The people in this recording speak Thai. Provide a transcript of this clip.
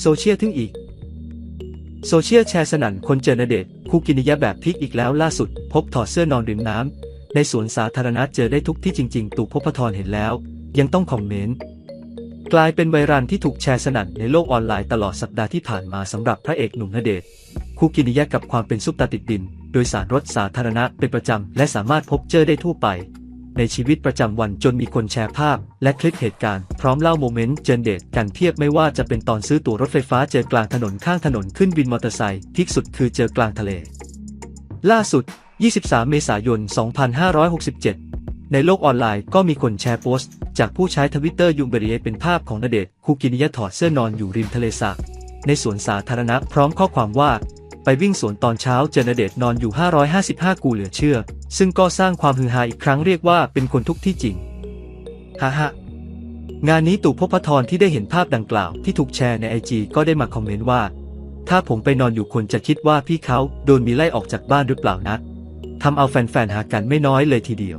โซเชียลทึ่งอีก โซเชียลแชร์สนั่นคนเจอณเดชคู่กินิยะแบบพลิกอีกแล้วล่าสุด พบถอดเสื้อนอนริมน้ำในสวนสาธารณะเจอได้ทุกที่จริง ๆ ตู่ภพบทรเห็นแล้ว ยังต้องคอมเมนต์กลายเป็นไวรัลที่ถูกแชร์สนั่นในโลกออนไลน์ตลอดสัปดาห์ที่ผ่านมาสำหรับพระเอกหนุ่มณเดชคู่กินิยะกับความเป็นซุปตาติดดิน โดยสารรถสาธารณะเป็นประจำและสามารถพบเจอได้ทั่วไป ในชีวิตประจำวันจนมีคนแชร์ภาพ และคลิปเหตุการณ์พร้อมเล่าโมเมนต์เจนเดทกันเพียบไม่ว่าจะเป็นตอนซื้อตั๋วรถไฟฟ้าเจอกลางถนนข้างถนนขึ้นวินมอเตอร์ไซค์พีคสุดคือเจอกลางทะเล ล่าสุด 23 เมษายน 2567 ในโลกออนไลน์ก็มีคนแชร์โพสต์ จากผู้ใช้ทวิตเตอร์ยุงเบรียเป็นภาพของณเดชคูกินิยะถอดเสื้อนอนอยู่ริมทะเลสาบในสวนสาธารณะพร้อมข้อความว่า ไปวิ่งสวนตอนเช้าเจอณเดชน์นอนอยู่ 555 กูเหลือเชื่อ ซึ่งก็สร้างความฮือฮาอีกครั้งเรียกว่าเป็นคนทุกที่จริงฮ่าฮ่างานนี้ตู่ภพบทรที่ได้เห็นภาพดังกล่าวที่ถูกแชร์ในไอจีก็ได้มาคอมเมนต์ว่า ถ้าผมไปนอนอยู่คนจะคิดว่าพี่เขาโดนมีไล่ออกจากบ้านหรือเปล่านะทำเอาแฟนๆหากันไม่น้อยเลยทีเดียว